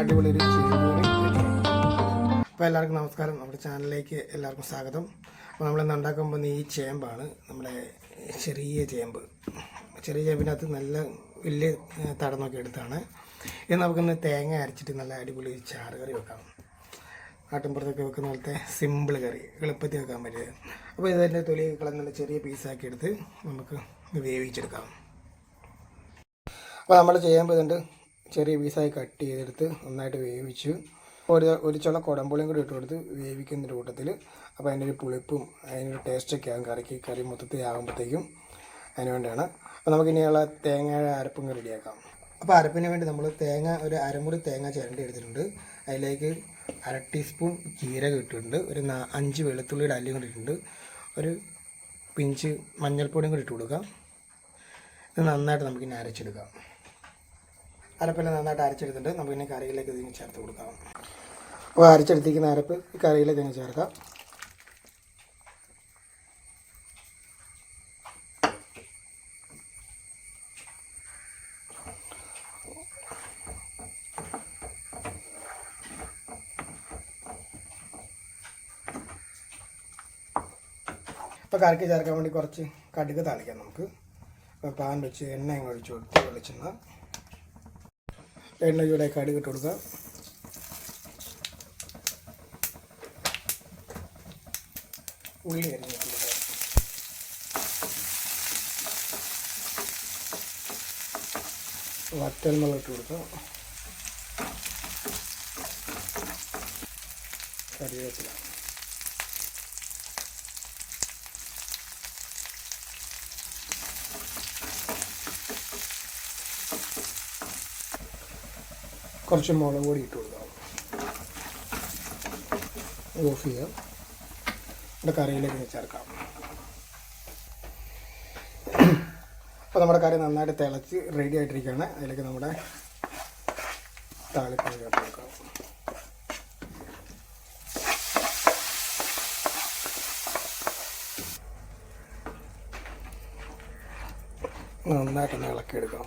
അടിപൊളി ഒരു അപ്പോൾ എല്ലാവർക്കും നമസ്കാരം. നമ്മുടെ ചാനലിലേക്ക് എല്ലാവർക്കും സ്വാഗതം. അപ്പോൾ നമ്മളിന്ന് ഉണ്ടാക്കാൻ പോകുന്ന ഈ ചേമ്പാണ് നമ്മുടെ ചെറിയ ചേമ്പ്. ചെറിയ ചേമ്പിനകത്ത് നല്ല വലിയ തടന്നൊക്കെ എടുത്താണ്. ഇത് നമുക്കിന്ന് തേങ്ങ അരച്ചിട്ട് നല്ല അടിപൊളി ചാറ് കറി വെക്കാം. നാട്ടിൻപുറത്തൊക്കെ വെക്കുന്ന പോലത്തെ സിമ്പിൾ കറി. എളുപ്പത്തിൽ വെക്കാൻ പറ്റിയത് അപ്പോൾ ഇതിന്റെ തൊലി കളഞ്ഞ ചെറിയ പീസാക്കി എടുത്ത് നമുക്ക് വേവിച്ചെടുക്കാം. അപ്പോൾ നമ്മൾ ചെയ്യാൻ ഇതുണ്ട്. ചെറിയ പീസായി കട്ട് ചെയ്തെടുത്ത് നന്നായിട്ട് വേവിച്ചു. ഒരു ഒരു ചുള കുടമ്പുളിയും കൂടി ഇട്ട് കൊടുത്ത് വേവിക്കുന്ന കൂട്ടത്തിൽ. അപ്പോൾ ഒരു പുളിപ്പും അതിനൊരു ടേസ്റ്റൊക്കെ ആകും കറിക്ക്. കറി മൊത്തത്തിൽ ആകുമ്പോഴത്തേക്കും അതിന് വേണ്ടിയാണ്. അപ്പോൾ നമുക്കിനിയുള്ള തേങ്ങയുടെ അരപ്പും റെഡിയാക്കാം. അപ്പോൾ അരപ്പിന് വേണ്ടി നമ്മൾ തേങ്ങ ഒരു അരമുറി തേങ്ങ ചിരണ്ടി എടുത്തിട്ടുണ്ട്. അതിലേക്ക് അര ടീസ്പൂൺ ജീരകം ഇട്ടിട്ടുണ്ട്. ഒരു നാ- അഞ്ച് വെളുത്തുള്ളിയുടെ അല്ലിയും കൂടി ഇട്ടിട്ടുണ്ട്. ഒരു പിഞ്ച് മഞ്ഞൾപ്പൊടിയും കൂടി ഇട്ട് കൊടുക്കാം. ഇത് നന്നായിട്ട് നമുക്കിനി അരച്ചെടുക്കാം. അരപ്പെല്ലാം നന്നായിട്ട് അരച്ചെടുത്തിട്ട് നമുക്ക് നമുക്കിനി കറിയിലേക്ക് ഇതിന് ചേർത്ത് കൊടുക്കാം. അപ്പോൾ അരച്ചെടുത്തിരിക്കുന്ന അരപ്പ് ഈ കറിയിലേക്ക് ഇനി ചേർക്കാം. ഇപ്പോൾ കറിക്ക് ചേർക്കാൻ വേണ്ടി കുറച്ച് കടുക് താളിക്കാം നമുക്ക്. പാൻ വെച്ച് എണ്ണ ഒഴിച്ച് കൊടുത്ത് വെളിച്ചെണ്ണ. എണ്ണ ചൂടെ കടുക് ഇട്ട് കൊടുക്കുക ഉള്ളി അരിഞ്ഞ് വറ്റൽമുളക് ഇട്ട് കൊടുക്കാം. കറിവേപ്പില. കുറച്ച് മുളക് പൊടി ഇട്ട് കൊടുക്കാം. ഓഫ് ചെയ്യാം. നമ്മുടെ കറിയിലേക്ക് ചേർക്കാം. അപ്പോൾ നമ്മുടെ കറി നന്നായിട്ട് തിളച്ച് റെഡി ആയിട്ടിരിക്കുകയാണ്. അതിലേക്ക് നമ്മുടെ താളിപ്പം ചേർത്ത് കൊടുക്കാം. നന്നായിട്ടൊന്ന് ഇളക്കിയെടുക്കാം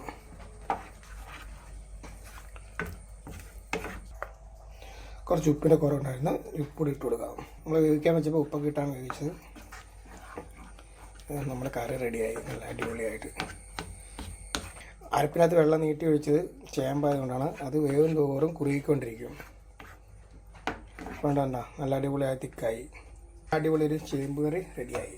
കുറച്ച് ഉപ്പിന്റെ കുറവുണ്ടായിരുന്നു. ഉപ്പുകൂടി ഇട്ട് കൊടുക്കാം. നമ്മൾ വേവിക്കാൻ വെച്ചപ്പോൾ ഉപ്പൊക്കെ ഇട്ടാണ് വേവിച്ചത് നമ്മുടെ കറി റെഡിയായി. നല്ല അടിപൊളിയായിട്ട്. അരപ്പിനകത്ത് വെള്ളം നീട്ടി ഒഴിച്ചത് ചേമ്പായതുകൊണ്ടാണ്. അത് വേവും തോറും കുറുകിക്കൊണ്ടിരിക്കും. വേണ്ട വേണ്ട. നല്ല അടിപൊളിയായി തിക്കായി. അടിപൊളി ഒരു ചേമ്പ് കറി റെഡിയായി.